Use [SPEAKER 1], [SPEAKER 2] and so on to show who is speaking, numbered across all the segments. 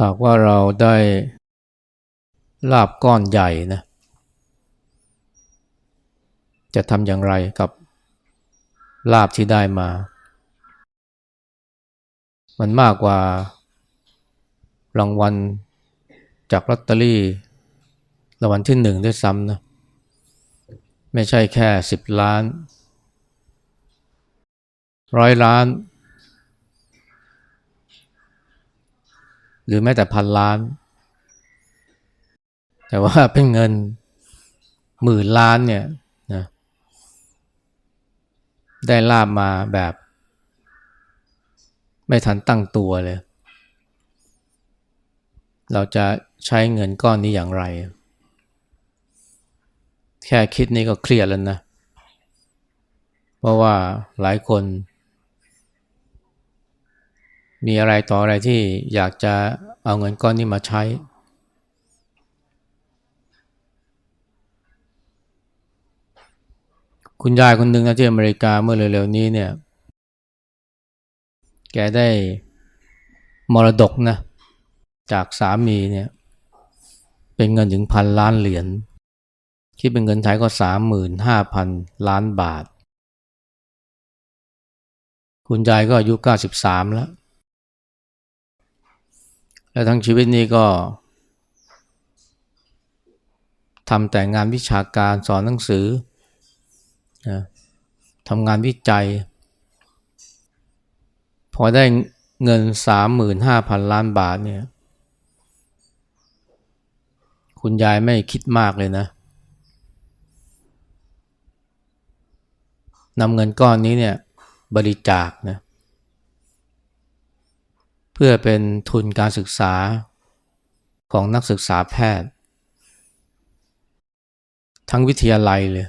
[SPEAKER 1] หากว่าเราได้ลาบก้อนใหญ่นะ จะทำอย่างไรกับลาบที่ได้มา มันมากกว่ารางวัลจากลอตเตอรี่รางวัลที่หนึ่งด้วยซ้ำนะ ไม่ใช่แค่สิบล้าน ร้อยล้าน หรือแม้แต่พันล้าน แต่ว่าเป็นเงินหมื่นล้านเนี่ยนะได้ลาบมาแบบ ไม่ทันตั้งตัวเลย เราจะใช้เงินก้อนนี้อย่างไร แค่คิดนี่ก็เครียดแล้วนะ เพราะว่าหลายคน มีอะไรต่ออะไรที่อยากจะเอาเงินก้อนนี้มาใช้ คุณยายคนหนึ่งนะที่อเมริกาเมื่อเร็วๆนี้เนี่ย แกได้มรดกนะ จากสามีเนี่ย เป็นเงินถึงพันล้านเหรียญคิดเป็นเงินไทยก็สามหมื่นห้าพันล้านบาท คุณยายก็อายุเก้าสิบสามแล้ว และทั้งชีวิตนี้ก็ทำแต่งานวิชาการสอนหนังสือนะทำงานวิจัย พอได้เงินสามหมื่นห้าพันล้านบาทเนี่ย คุณยายไม่คิดมากเลยนะนำเงินก้อนนี้เนี่ยบริจาคนะ เพื่อเป็นทุนการศึกษาของนักศึกษาแพทย์ ทั้งวิทยาลัยเลย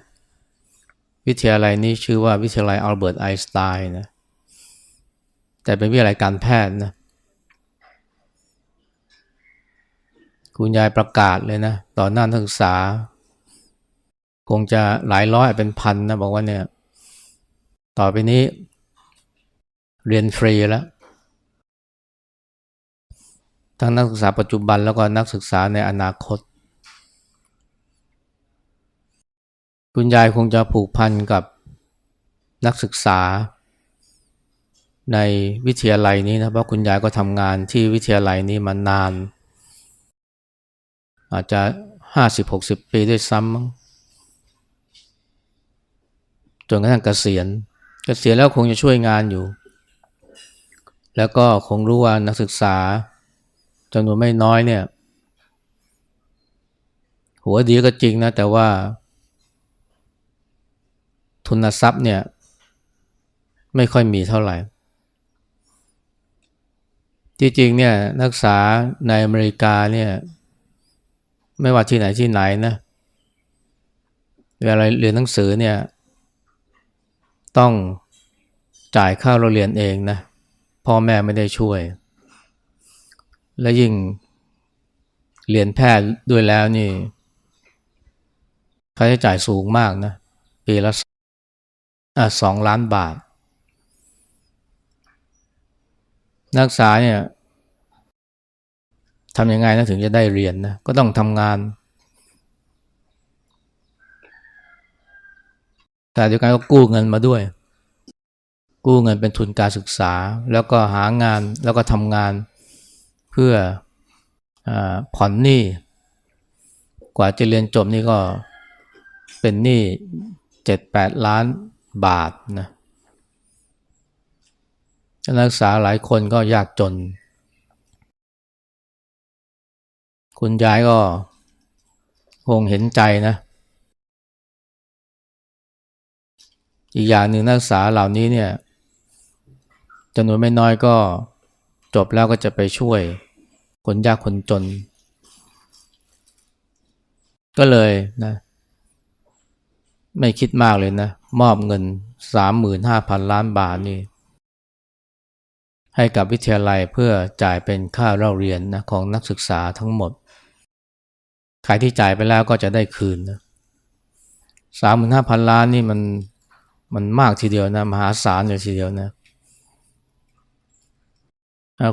[SPEAKER 1] วิทยาลัยนี้ชื่อว่าวิทยาลัยอัลเบิร์ตไอน์สไตน์นะแต่เป็นวิทยาลัยการแพทย์นะคุณยายประกาศเลยนะต่อหน้านักศึกษา คงจะหลายร้อยเป็นพันนะบอกว่าเนี่ย ต่อไปนี้เรียนฟรีแล้ว ทั้งนักศึกษาปัจจุบันแล้วก็นักศึกษาในอนาคต คุณยายคงจะผูกพันกับนักศึกษา ในวิทยาลัยนี้นะเพราะคุณยายก็ทำงานที่วิทยาลัยนี้มานาน อาจจะห้าสิบหกสิบปีด้วยซ้ำจนกระทั่งเกษียณเกษียณแล้วคงจะช่วยงานอยู่ แล้วก็คงรู้ว่านักศึกษา จำนวนไม่น้อยเนี่ย หัวดีก็จริงนะ แต่ว่า ทุนทรัพย์เนี่ย ไม่ค่อยมีเท่าไหร่ ที่จริงเนี่ยนักศึกษาในอเมริกาเนี่ย ไม่ว่าที่ไหนที่ไหนนะเวลาเรียนหนังสือเนี่ย ต้องจ่ายค่าเราเรียนเองนะพ่อแม่ไม่ได้ช่วย และยิ่งเรียนแพทย์ด้วยแล้วนี่ค่าใช้จ่ายสูงมากนะปีละสองล้านบาท นักศึกษาเนี่ยทำยังไงนะถึงจะได้เรียนนะก็ต้องทำงาน แต่เดียวกันก็กู้เงินมาด้วย กู้เงินเป็นทุนการศึกษา แล้วก็หางานแล้วก็ทำงาน เพื่ออผ่อนหนี้ กว่าจะเรียนจบนี่ก็เป็นหนี้เจ็ดแปดล้านบาทนะนักศึกษาหลายคนก็ยากจน คุณยายก็คงเห็นใจนะ อีกอย่างหนึ่งนักศึกษาเหล่านี้เนี่ยจำนวนไม่น้อยก็จบแล้วก็จะไปช่วย คนยากคนจน ก็เลยนะ ไม่คิดมากเลยนะ มอบเงินสามหมื่นห้าพันล้านบาทนี่ ให้กับวิทยาลัยเพื่อจ่ายเป็นค่าเล่าเรียนนะของนักศึกษาทั้งหมด ใครที่จ่ายไปแล้วก็จะได้คืนนะสามหมื่นห้าพันล้านนี่มันมันมากทีเดียวนะ มหาศาลเลยทีเดียวนะ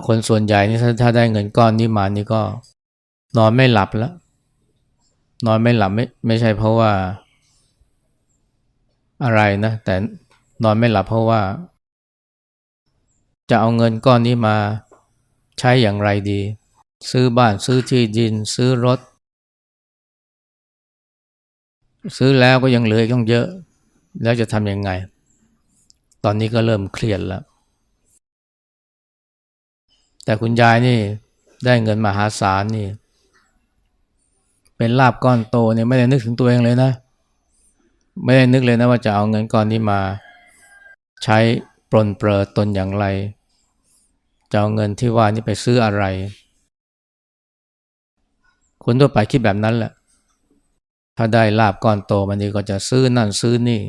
[SPEAKER 1] คนส่วนใหญ่นี่ถ้าได้เงินก้อนนี้มานี่ก็ นอนไม่หลับแล้ว นอนไม่หลับไม่ไม่ใช่เพราะว่า อะไรนะ แต่นอนไม่หลับเพราะว่า จะเอาเงินก้อนนี้มาใช้อย่างไรดี ซื้อบ้านซื้อที่ดิน ซื้อรถ ซื้อแล้วก็ยังเหลืออีกต้องเยอะ แล้วจะทำยังไง ตอนนี้ก็เริ่มเครียดแล้ว แต่คุณยายนี่ได้เงินมหาศาลนี่ เป็นลาบก้อนโตเนี่ยไม่ได้นึกถึงตัวเองเลยนะ ไม่ได้นึกเลยนะว่าจะเอาเงินก้อนนี้มาใช้ปลนเปลือตนอย่างไร จะเอาเงินที่ว่านี่ไปซื้ออะไร คนทั่วไปคิดแบบนั้นแหละ ถ้าได้ลาบก้อนโตมันนี่ก็จะซื้อนั่นซื้อนี่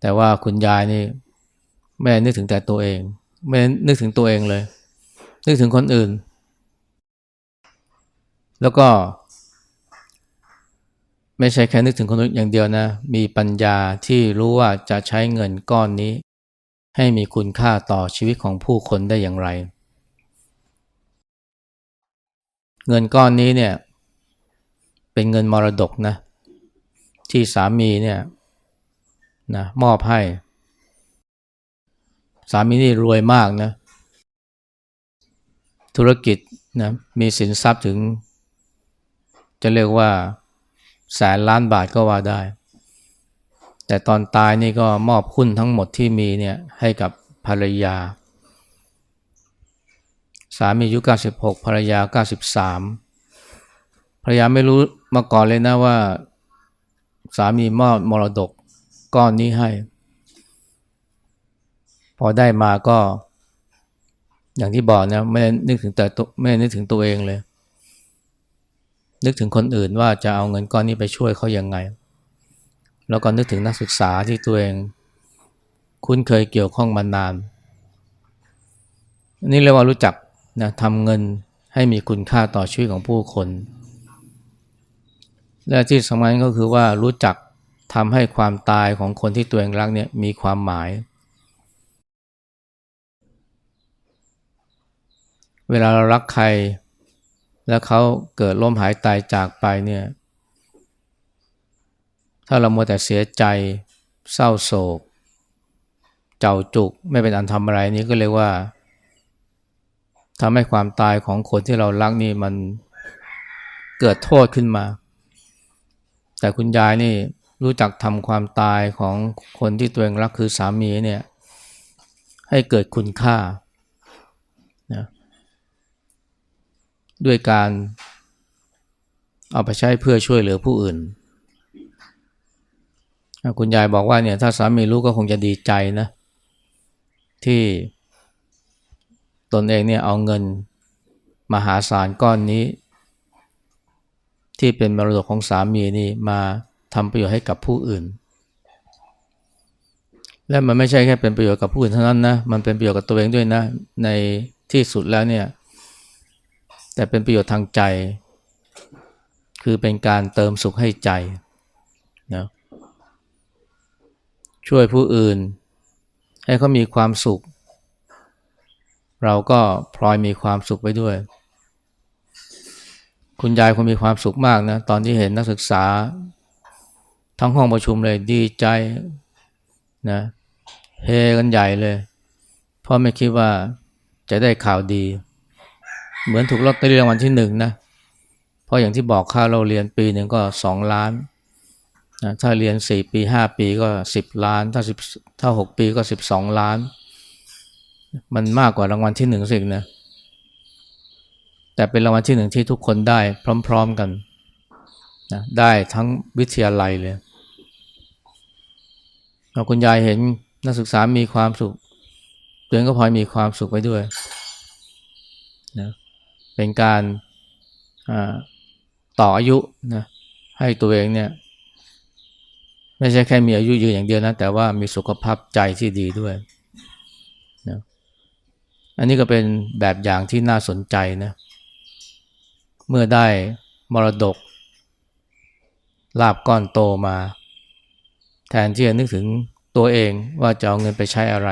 [SPEAKER 1] แต่ว่าคุณยายนี่ ไม่ได้นึกถึงแต่ตัวเอง ไม่ได้นึกถึงตัวเองเลย นึกถึงคนอื่น แล้วก็ ไม่ใช่แค่นึกถึงคนอื่นอย่างเดียวนะ มีปัญญาที่รู้ว่าจะใช้เงินก้อนนี้ ให้มีคุณค่าต่อชีวิตของผู้คนได้อย่างไร เงินก้อนนี้เนี่ย เป็นเงินมรดกนะ ที่สามีเนี่ยนะมอบให้ สามีนี่รวยมากนะ ธุรกิจนะมีสินทรัพย์ถึง จะเรียกว่าแสนล้านบาทก็ว่าได้ แต่ตอนตายนี่ก็มอบหุ้นทั้งหมดที่มีเนี่ยให้กับภรรยา สามีอายุ 96 ภรรยา 93 ภรรยาไม่รู้มาก่อนเลยนะว่า สามีมอบมรดกก้อนนี้ให้ พอได้มาก็ อย่างที่บอกนะไม่ได้นึกถึงแต่ไม่ได้นึกถึงตัวเองเลย นึกถึงคนอื่นว่าจะเอาเงินก้อนนี้ไปช่วยเขายังไง แล้วก็นึกถึงนักศึกษาที่ตัวเอง คุ้นเคยเกี่ยวข้องมานาน นี่เรียกว่ารู้จักนะทำเงินให้มีคุณค่าต่อชีวิตของผู้คน และที่สำคัญก็คือว่ารู้จักทำให้ความตายของคนที่ตัวเองรักเนี่ยมีความหมาย เวลาเรารักใคร แล้วเขาเกิดล้มหายตายจากไปเนี่ย ถ้าเราโมวแต่เสียใจเศร้าโศก เจ้าจุกไม่เป็นอันทำอะไรนี้ก็เรียกว่าทำให้ความตายของคนที่เรารักนี่มันเกิดโทษขึ้นมา แต่คุณยายนี่รู้จักทำความตายของคนที่ตัวเองรักคือสามีเนี่ยให้เกิดคุณค่านะ ด้วยการเอาไปใช้เพื่อช่วยเหลือผู้อื่น คุณยายบอกว่าเนี่ยถ้าสามีรู้ก็คงจะดีใจนะ ที่ตนเองเนี่ยเอาเงินมหาศาลก้อนนี้ ที่เป็นมรดกของสามีนี่มาทำประโยชน์ให้กับผู้อื่น และมันไม่ใช่แค่เป็นประโยชน์กับผู้อื่นเท่านั้นนะ มันเป็นประโยชน์กับตัวเองด้วยนะ ในที่สุดแล้วเนี่ย แต่เป็นประโยชน์ทางใจ คือเป็นการเติมสุขให้ใจนะช่วยผู้อื่น ให้เขามีความสุข เราก็พลอยมีความสุขไปด้วย คุณยายคงมีความสุขมากนะ ตอนที่เห็นนักศึกษา ทั้งห้องประชุมเลยดีใจนะเฮกันใหญ่เลย เพราะไม่คิดว่าจะได้ข่าวดี เหมือนถูกลอตเตอรี่รางวัลที่หนึ่งนะเพราะอย่างที่บอกค่าเราเรียนปีหนึ่งก็สองล้านนะถ้าเรียนสี่ปีห้าปีก็สิบล้าน ถ้าสิบถ้าหกปีก็สิบสองล้าน มันมากกว่ารางวัลที่หนึ่งสิงนะแต่เป็นรางวัลที่หนึ่งที่ทุกคนได้พร้อมๆกันนะได้ทั้งวิทยาลัยเลยเราคุณยายเห็นนักศึกษามีความสุขตัวเองก็พลอยมีความสุขไปด้วย เป็นการต่ออายุนะให้ตัวเองเนี่ยไม่ใช่แค่มีอายุยืนอย่างเดียวนะแต่ว่ามีสุขภาพใจที่ดีด้วยนะอันนี้ก็เป็นแบบอย่างที่น่าสนใจนะเมื่อได้มรดกลาบก้อนโตมา แทนที่จะนึกถึงตัวเองว่าจะเอาเงินไปใช้อะไร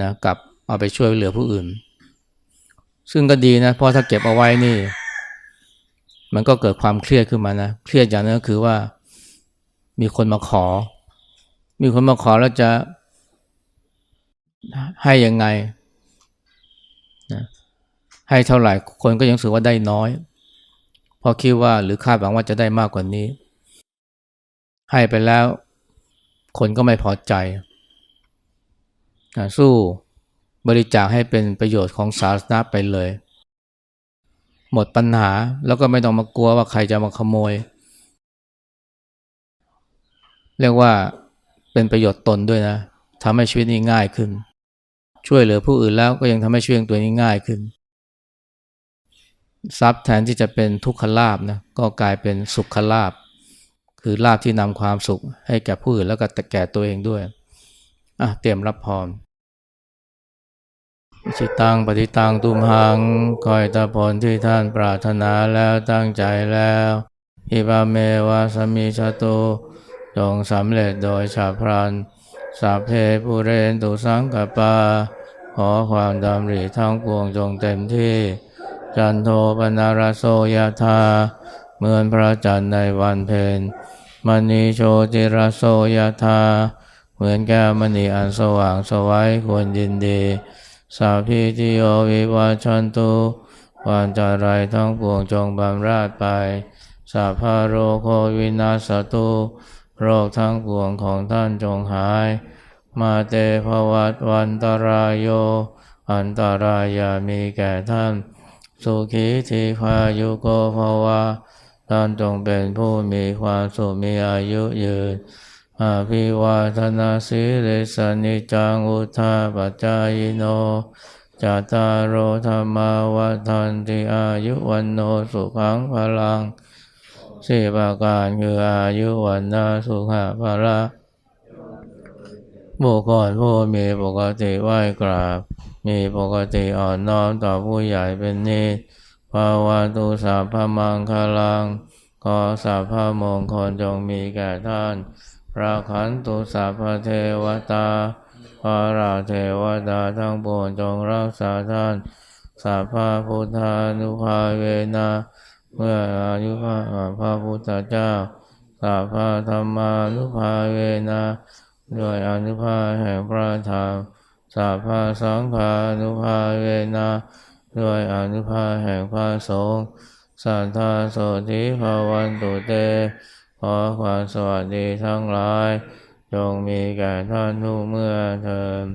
[SPEAKER 1] นะกลับเอาไปช่วยเหลือผู้อื่น ซึ่งก็ดีนะเพราะถ้าเก็บเอาไว้นี่ มันก็เกิดความเครียดขึ้นมานะเครียดอย่างนั้นก็คือว่า มีคนมาขอ มีคนมาขอแล้วจะให้ยังไงนะให้เท่าไหร่คนก็ยังรู้สึกว่าได้น้อยเพราะคิดว่าหรือคาดหวังว่าจะได้มากกว่านี้ ให้ไปแล้ว คนก็ไม่พอใจสู้ บริจาคให้เป็นประโยชน์ของสาธารณะไปเลย หมดปัญหาแล้วก็ไม่ต้องมากลัวว่าใครจะมาขโมย เรียกว่าเป็นประโยชน์ตนด้วยนะทำให้ชีวิตนี้ง่ายขึ้น ช่วยเหลือผู้อื่นแล้วก็ยังทำให้ชีวิตตัวนี้ง่ายขึ้น ทรัพย์แทนที่จะเป็นทุกขลาบนะก็กลายเป็นสุขลาบ คือลาบที่นำความสุขให้แก่ผู้อื่นแล้วก็แก่ตัวเองด้วยอะเตรียมรับพร ชิตังปฏิตังตุมหังคอยตาผลที่ท่านปรารถนาแล้วตั้งใจแล้วอิบาเมวาสมิชตุจงสำเร็จโดยฉาพรันสัพเพปุเรนตุสังกปา ขอความดำริทั้งปวงจงเต็มที่ จันโทปนารโสยธาเหมือนพระจันทร์ในวันเพ็ญมณีโชติรโสยธาเหมือนแก้วมณีอันสว่างสวัยควรยินดี สาพิติโยวิวัชันตุวันจารายทั้งปวงจงบำราดไป สาพาโรโควินาสตุโรคทั้งปวงของท่านจงหาย มาเตภวัตวันตรายโย อันตรายามีแก่ท่าน สุขีทีพายุโกภวะท่านจงเป็นผู้มีความสุขมีอายุยืน อาภิวาทนาสิริสนิจังอุทาปัจจายโนจาตารโอธรรมาวัฏันติอายุวันโนสุขังพลังสีประการคืออายุวันนาสุขะพละบุคคลผู้มีปกติไหว้กราบ มีปกติอ่อนน้อมต่อผู้ใหญ่เป็นนิสภาวะตุสัพมังคลังขอสัพมงคลจงมีแก่ท่าน ระขันตุสัพเทวตาพระราเทวดาทั้งปวงจงรักษาท่านสัพพพุทธานุภาเวนะเมื่ออายุพระพระพุทธเจ้าสัพพธรรมานุภาเวนะด้วยอนุภาแห่งพระธรรมสัพพสังฆานุภาเวนะด้วยอนุภาแห่งพระสงฆ์สัทธาโสธิภาวันตุเต ขอความสวัสดีทั้งหลายจงมีแก่ท่านทุกเมื่อเทอ